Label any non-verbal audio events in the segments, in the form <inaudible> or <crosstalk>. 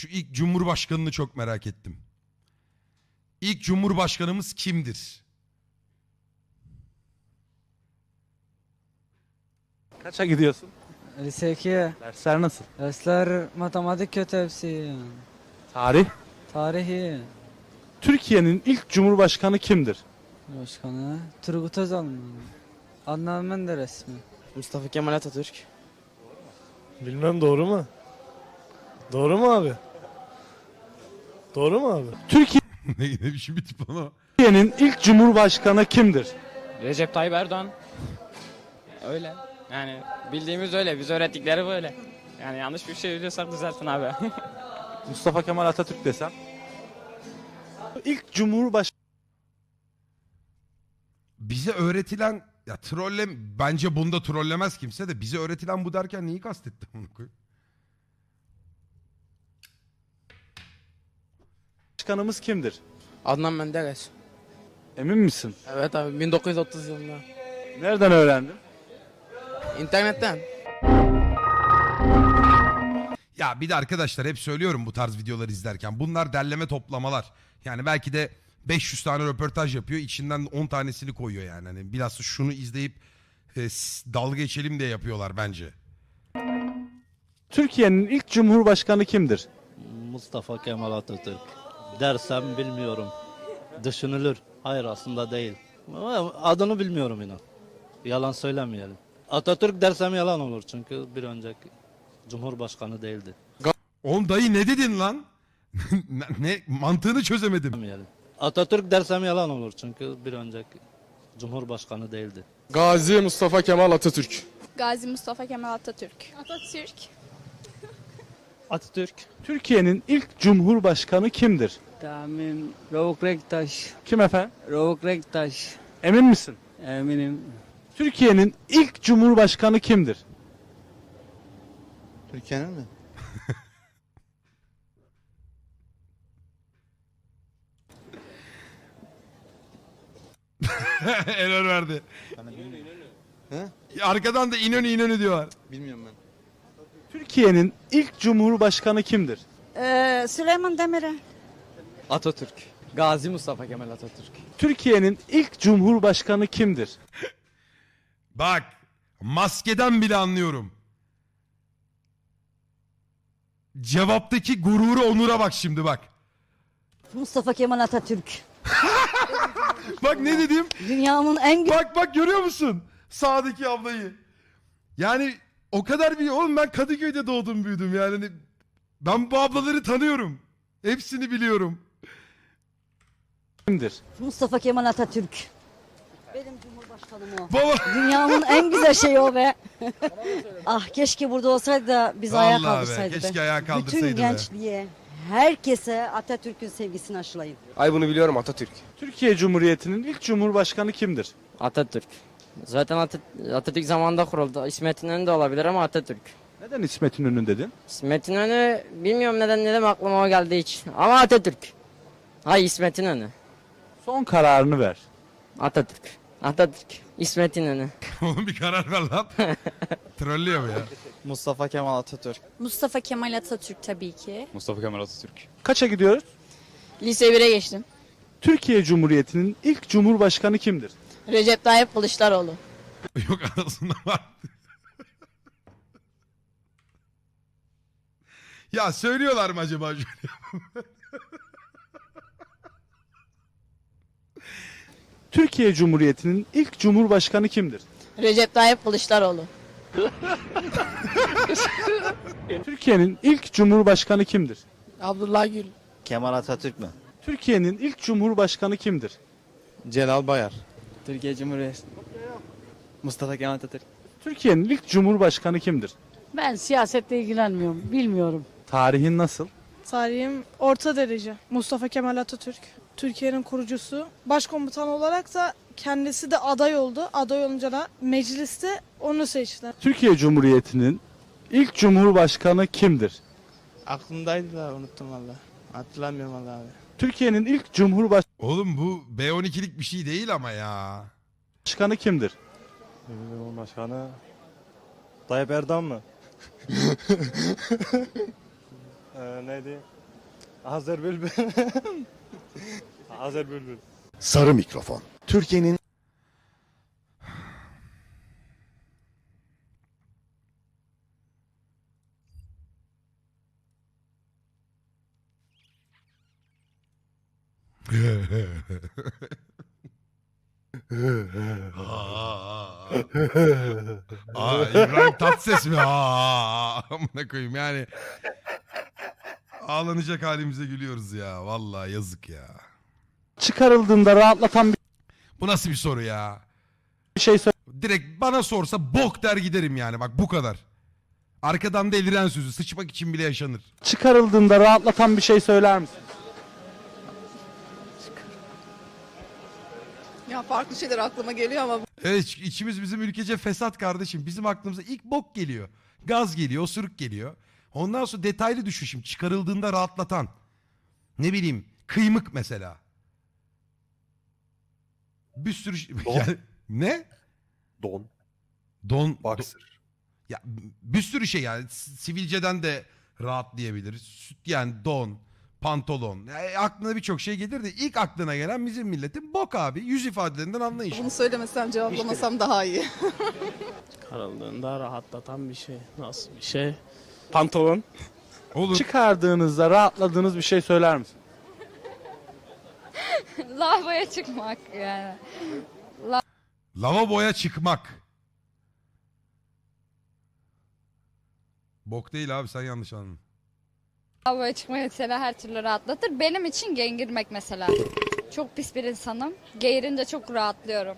Şu ilk cumhurbaşkanını çok merak ettim. İlk cumhurbaşkanımız kimdir? Kaça gidiyorsun? Lise 2. Dersler nasıl? Dersler matematik kötü hepsi. Tarih. Tarihi. Türkiye'nin ilk cumhurbaşkanı kimdir? Başkanı. Turgut Özal mı? Adnan Menderes mi? Mustafa Kemal Atatürk. Bilmem doğru mu? Doğru mu abi? Doğru mu abi? <laughs> ne, ne biçim bir tip ama. Türkiye'nin ilk cumhurbaşkanı kimdir? Recep Tayyip Erdoğan. Öyle. Yani bildiğimiz öyle. Biz öğrettikleri böyle. Yani yanlış bir şey biliyorsak düzeltin abi. <laughs> Mustafa Kemal Atatürk desem. İlk cumhurbaş Bize öğretilen ya trolle bence bunda trollemez kimse de bize öğretilen bu derken neyi kastetti amına koyayım? <laughs> başkanımız kimdir? Adnan Menderes. Emin misin? Evet abi 1930 yılında. Nereden öğrendin? İnternetten. Ya bir de arkadaşlar hep söylüyorum bu tarz videoları izlerken bunlar derleme toplamalar. Yani belki de 500 tane röportaj yapıyor içinden 10 tanesini koyuyor yani. Hani bilhassa şunu izleyip e, dalga geçelim diye yapıyorlar bence. Türkiye'nin ilk cumhurbaşkanı kimdir? Mustafa Kemal Atatürk. Dersem bilmiyorum. Düşünülür. Hayır aslında değil. Ama adını bilmiyorum inan. Yalan söylemeyelim. Atatürk dersem yalan olur çünkü bir önceki Cumhurbaşkanı değildi. Oğlum dayı ne dedin lan? <laughs> ne, ne mantığını çözemedim. Demeyelim. Atatürk dersem yalan olur çünkü bir önceki Cumhurbaşkanı değildi. Gazi Mustafa Kemal Atatürk. Gazi Mustafa Kemal Atatürk. Atatürk. Atatürk. Türkiye'nin ilk cumhurbaşkanı kimdir? Tahmin. Rovuk Renktaş. Kim efendim? Rovuk Renktaş. Emin misin? Eminim. Türkiye'nin ilk cumhurbaşkanı kimdir? Türkiye'nin mi? <laughs> Error verdi. He? Arkadan da İnönü İnönü diyorlar. Bilmiyorum ben. Türkiye'nin ilk cumhurbaşkanı kimdir? Ee, Süleyman Demirel. Atatürk. Gazi Mustafa Kemal Atatürk. Türkiye'nin ilk cumhurbaşkanı kimdir? Bak maskeden bile anlıyorum. Cevaptaki gururu onura bak şimdi bak. Mustafa Kemal Atatürk. <laughs> Bak ne dedim? Dünyanın en Bak bak görüyor musun? Sağdaki ablayı. Yani o kadar bir oğlum ben Kadıköy'de doğdum büyüdüm yani. Hani Ben bu ablaları tanıyorum. Hepsini biliyorum. Kimdir? Mustafa Kemal Atatürk. Benim cumhurbaşkanım o. Baba. Dünyanın en güzel şeyi o be. <laughs> ah keşke burada olsaydı da biz ayağa Vallahi be, kaldırsaydı be. keşke ayağa kaldırsaydı Bütün be. gençliğe, herkese Atatürk'ün sevgisini aşılayın. Ay bunu biliyorum Atatürk. Türkiye Cumhuriyeti'nin ilk cumhurbaşkanı kimdir? Atatürk. Zaten Atat- Atatürk zamanında kuruldu. İsmet İnönü de olabilir ama Atatürk. Neden İsmet İnönü dedin? İsmet İnönü bilmiyorum neden dedim aklıma o geldi hiç. Ama Atatürk. Hay İsmet İnönü. Son kararını ver. Atatürk. Atatürk. İsmet İnönü. <laughs> Oğlum bir karar ver lan. <laughs> Trollüyor bu ya. Mustafa Kemal Atatürk. Mustafa Kemal Atatürk tabii ki. Mustafa Kemal Atatürk. Kaça gidiyoruz? Lise 1'e geçtim. Türkiye Cumhuriyeti'nin ilk cumhurbaşkanı kimdir? Recep Tayyip Kılıçdaroğlu. <laughs> Yok arasında var. <laughs> ya söylüyorlar mı acaba? <laughs> Türkiye Cumhuriyeti'nin ilk cumhurbaşkanı kimdir? Recep Tayyip Kılıçdaroğlu. Türkiye'nin ilk cumhurbaşkanı kimdir? Abdullah Gül. Kemal Atatürk mü? Türkiye'nin ilk cumhurbaşkanı kimdir? Celal Bayar. Türkiye Cumhuriyeti. Mustafa Kemal Atatürk. Türkiye'nin ilk cumhurbaşkanı kimdir? Ben siyasetle ilgilenmiyorum, bilmiyorum. Tarihin nasıl? Tarihim orta derece. Mustafa Kemal Atatürk. Türkiye'nin kurucusu. Başkomutan olarak da kendisi de aday oldu. Aday olunca da mecliste onu seçtiler. Türkiye Cumhuriyeti'nin ilk cumhurbaşkanı kimdir? Aklımdaydı da unuttum valla. Hatırlamıyorum valla abi. Türkiye'nin ilk cumhurbaşkanı Oğlum bu B12'lik bir şey değil ama ya. kimdir? Cumhurbaşkanı Tayyip Erdoğan mı? <laughs> Ee, neydi? Azer Bülbül. <laughs> Azer Bülbül. Sarı mikrofon. Türkiye'nin Aa, İbrahim Tatlıses mi? Aa, amına koyayım yani. Ağlanacak halimize gülüyoruz ya. Vallahi yazık ya. Çıkarıldığında rahatlatan Bu nasıl bir soru ya? bir şey söyle. Direkt bana sorsa bok der giderim yani. Bak bu kadar. Arkadan deliren sözü. Sıçmak için bile yaşanır. Çıkarıldığında rahatlatan bir şey söyler misin? Ya farklı şeyler aklıma geliyor ama Evet içimiz bizim ülkece fesat kardeşim. Bizim aklımıza ilk bok geliyor. Gaz geliyor, osuruk geliyor. Ondan sonra detaylı düşün şimdi. Çıkarıldığında rahatlatan. Ne bileyim kıymık mesela. Bir sürü şey- <laughs> Yani, ne? Don. Don. Boxer. Ya bir sürü şey yani S- sivilceden de rahat diyebilir. Sütyen, don, pantolon. Yani aklına birçok şey gelir de ilk aklına gelen bizim milletin bok abi. Yüz ifadelerinden anlayış. bunu söylemesem cevaplamasam daha iyi. <laughs> Karıldığında rahatlatan bir şey. Nasıl bir şey? Pantolon. Olur. Çıkardığınızda rahatladığınız bir şey söyler misin? <laughs> Lavaboya çıkmak yani. Lavaboya çıkmak. Bok değil abi sen yanlış anladın. Lavaboya çıkmak mesela her türlü rahatlatır. Benim için gengirmek mesela. Çok pis bir insanım. Geğirince çok rahatlıyorum.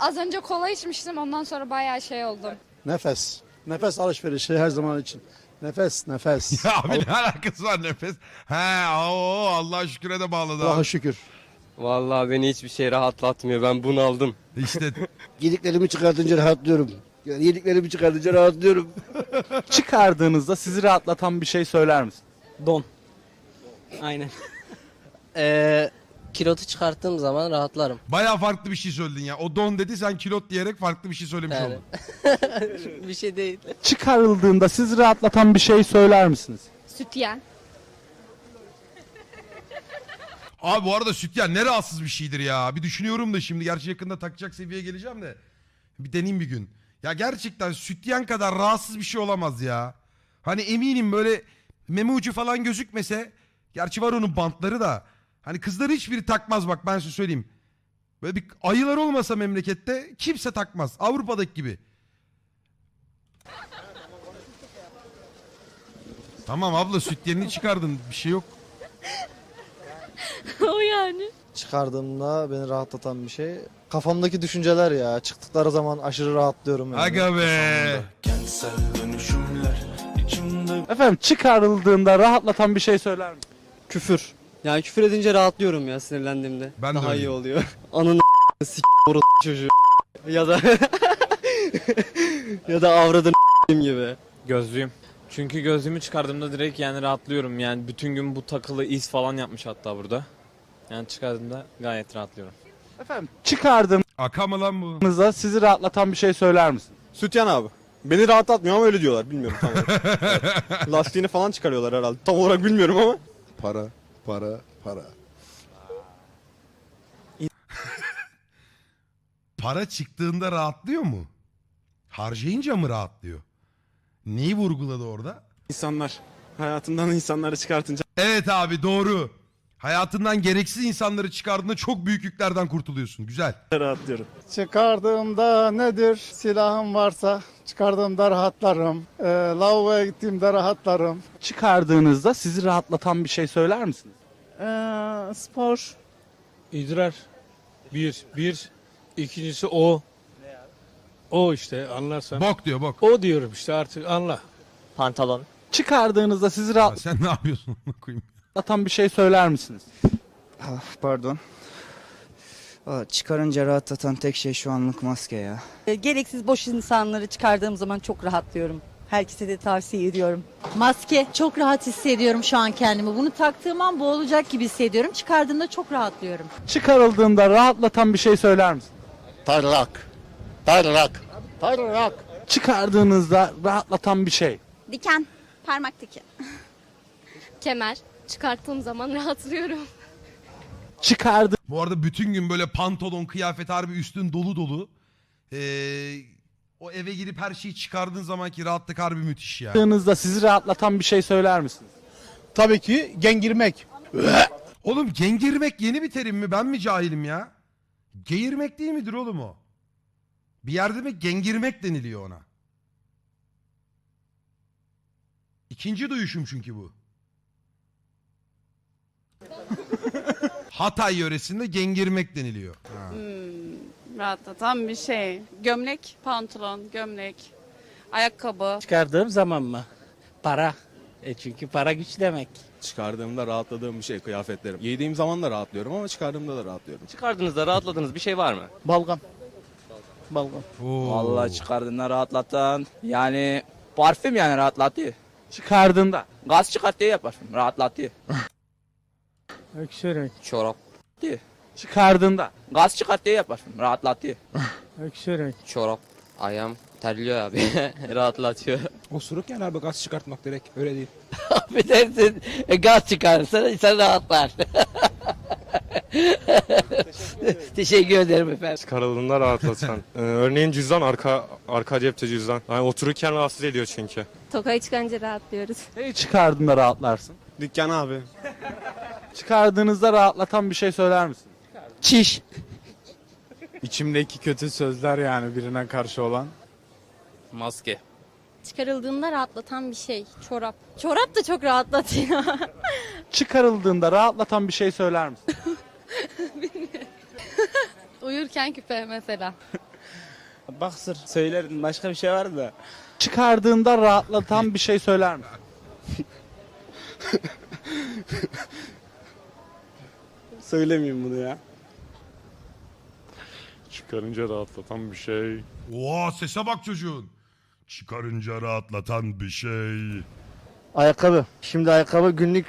Az önce kola içmiştim ondan sonra bayağı şey oldum. nefes. Nefes alışverişi her zaman için. Nefes, nefes. <laughs> Ya abi ne alakası var nefes? He o Allah şüküre de bağladı Allah'a abi. şükür. Vallahi beni hiçbir şey rahatlatmıyor. Ben bunu aldım. İşte <laughs> Yediklerimi çıkartınca rahatlıyorum. Yani yediklerimi çıkartınca rahatlıyorum. <laughs> Çıkardığınızda sizi rahatlatan bir şey söyler misin? Don. Aynen. Eee <laughs> kilotu çıkarttığım zaman rahatlarım. baya farklı bir şey söyledin ya. O don dedi sen kilot diyerek farklı bir şey söylemiş Yani. oldun. <laughs> bir şey değil. Çıkarıldığında sizi rahatlatan bir şey söyler misiniz? Sütyen. Abi bu arada sütyen ne rahatsız bir şeydir ya. Bir düşünüyorum da şimdi gerçi yakında takacak seviyeye geleceğim de. Bir deneyeyim bir gün. Ya gerçekten sütyen kadar rahatsız bir şey olamaz ya. Hani eminim böyle meme ucu falan gözükmese. Gerçi var onun bantları da. Hani kızları hiçbiri takmaz bak ben size söyleyeyim. Böyle bir ayılar olmasa memlekette kimse takmaz. Avrupa'daki gibi. Tamam abla sütyenini çıkardın bir şey yok. <laughs> o yani. Çıkardığımda beni rahatlatan bir şey. Kafamdaki düşünceler ya. Çıktıkları zaman aşırı rahatlıyorum. Yani. Aga be. Efendim çıkarıldığında rahatlatan bir şey söyler misin? Küfür. Yani küfür edince rahatlıyorum ya sinirlendiğimde. Ben de Daha iyi öyleyim. oluyor. <laughs> Ananı s*** orası çocuğu. ya da <laughs> ya da avradın gibi. Gözlüğüm. Çünkü gözlüğümü çıkardığımda direkt yani rahatlıyorum. Yani bütün gün bu takılı iz falan yapmış hatta burada. Yani çıkardığımda gayet rahatlıyorum. Efendim çıkardığınızda Aka mı lan bu? sizi rahatlatan bir şey söyler misin? Sütyen abi. Beni rahatlatmıyor ama öyle diyorlar. Bilmiyorum tam olarak. Evet. Lastiğini falan çıkarıyorlar herhalde. Tam olarak bilmiyorum ama. Para, para, para. <laughs> Para çıktığında rahatlıyor mu? Harcayınca mı rahatlıyor? Neyi vurguladı orada? İnsanlar. Hayatımdan insanları çıkartınca Evet abi doğru. Hayatından gereksiz insanları çıkardığında çok büyük yüklerden kurtuluyorsun. Güzel. rahatlıyorum. Çıkardığımda nedir? Silahım varsa çıkardığımda rahatlarım. Ee, lavaboya gittiğimde rahatlarım. Çıkardığınızda sizi rahatlatan bir şey söyler misiniz? spor. İdrar. Bir. Bir. İkincisi o. O işte anlarsan. Bok diyor bok. O diyorum işte artık anla. Pantolon. Çıkardığınızda sizi Ya sen ne yapıyorsun? <laughs> Koyayım. Rahatlatan bir şey söyler misiniz? pardon. Çıkarınca rahatlatan tek şey şu anlık maske ya. Gereksiz boş insanları çıkardığım zaman çok rahatlıyorum. Herkese de tavsiye ediyorum. Maske. Çok rahat hissediyorum şu an kendimi. Bunu taktığım an boğulacak gibi hissediyorum. Çıkardığımda çok rahatlıyorum. Çıkarıldığında rahatlatan bir şey söyler misin? Tarlak. Tarlak. Tarlak. Çıkardığınızda rahatlatan bir şey. Diken. Parmak diken. Kemer. Çıkarttığım zaman <laughs> rahatlıyorum. Çıkardığınızda Bu arada bütün gün böyle pantolon, kıyafet harbi üstün dolu dolu. Ee, o eve girip her şeyi çıkardığın zamanki rahatlık harbi müthiş ya. sizi rahatlatan bir şey söyler misiniz? Tabii ki gengirmek. <laughs> Oğlum gengirmek yeni bir terim mi? Ben mi cahilim ya? Geğirmek değil midir oğlum o? Bir yerde mi gengirmek deniliyor ona? İkinci duyuşum çünkü bu. <laughs> Hatay yöresinde gengirmek deniliyor. Ha. Rahatlatan bir şey. Gömlek, pantolon, gömlek, ayakkabı. Çıkardığım zaman mı? Para. E çünkü para güç demek. Çıkardığımda rahatladığım bir şey kıyafetlerim. Giydiğim zaman da rahatlıyorum ama çıkardığımda da rahatlıyorum. Çıkardığınızda rahatladığınız bir şey var mı? Balgam. Balgam. Oo. Vallahi çıkardığında rahatlatan. Yani parfüm yani rahatlatıyor. Çıkardığında. Gaz çıkartıyor ya parfüm. Rahatlatıyor. <laughs> Öksürük, Çorap. Çıkardığında. Gaz çıkartıyor ya parfüm. Rahatlatıyor. <laughs> öksürük. Çorap. Ayağım terliyor abi. <laughs> Rahatlatıyor. Osuruk yani abi gaz çıkartmak direkt öyle değil. <laughs> Affedersin. E, gaz çıkarırsa insan rahatlar. Teşekkür ederim efendim. Çıkarıldığında rahatlatan. Ee, örneğin cüzdan arka arka cepte cüzdan. Yani otururken rahatsız ediyor çünkü. Tokayı çıkınca rahatlıyoruz. Neyi çıkardığında rahatlarsın? Dükkan abi. Çıkardığınızda rahatlatan bir şey söyler misin? Çiş. İçimdeki kötü sözler yani birine karşı olan. Maske. Çıkarıldığında rahatlatan bir şey. Çorap. Çorap da çok rahatlatıyor. <laughs> Çıkarıldığında rahatlatan bir şey söyler misin? <laughs> Uyurken küpe mesela. <laughs> Baksır. Söylerdim. Başka bir şey var da. Çıkardığında rahatlatan bir şey söyler misin? Söylemeyeyim bunu ya. Çıkarınca rahatlatan bir şey. Oha sese bak çocuğun. Çıkarınca rahatlatan bir şey. Ayakkabı. Şimdi ayakkabı günlük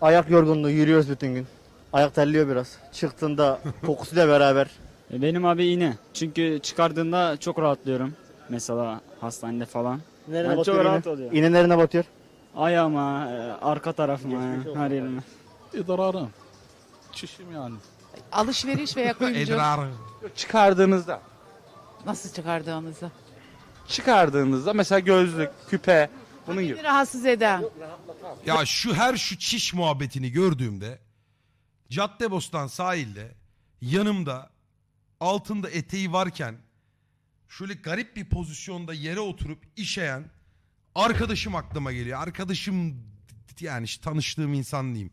ayak yorgunluğu yürüyoruz bütün gün. Ayak terliyor biraz. Çıktığında <laughs> kokusuyla beraber. E, Benim abi iğne. Çünkü çıkardığında çok rahatlıyorum. Mesela hastanede falan. Yani batıyor çok iğne? rahat oluyor. İğne nerene batıyor? Ayağıma, e, arka tarafıma, her yerime. İdrarım. Çişim yani. Alışveriş veya <laughs> Edrar. Çıkardığınızda. Nasıl çıkardığınızda? Çıkardığınızda mesela gözlük, küpe bunun gibi. Rahatsız eder. Ya şu her şu çiş muhabbetini gördüğümde Caddebostan sahilde yanımda altında eteği varken şöyle garip bir pozisyonda yere oturup işeyen arkadaşım aklıma geliyor. Arkadaşım yani işte tanıştığım insan diyeyim.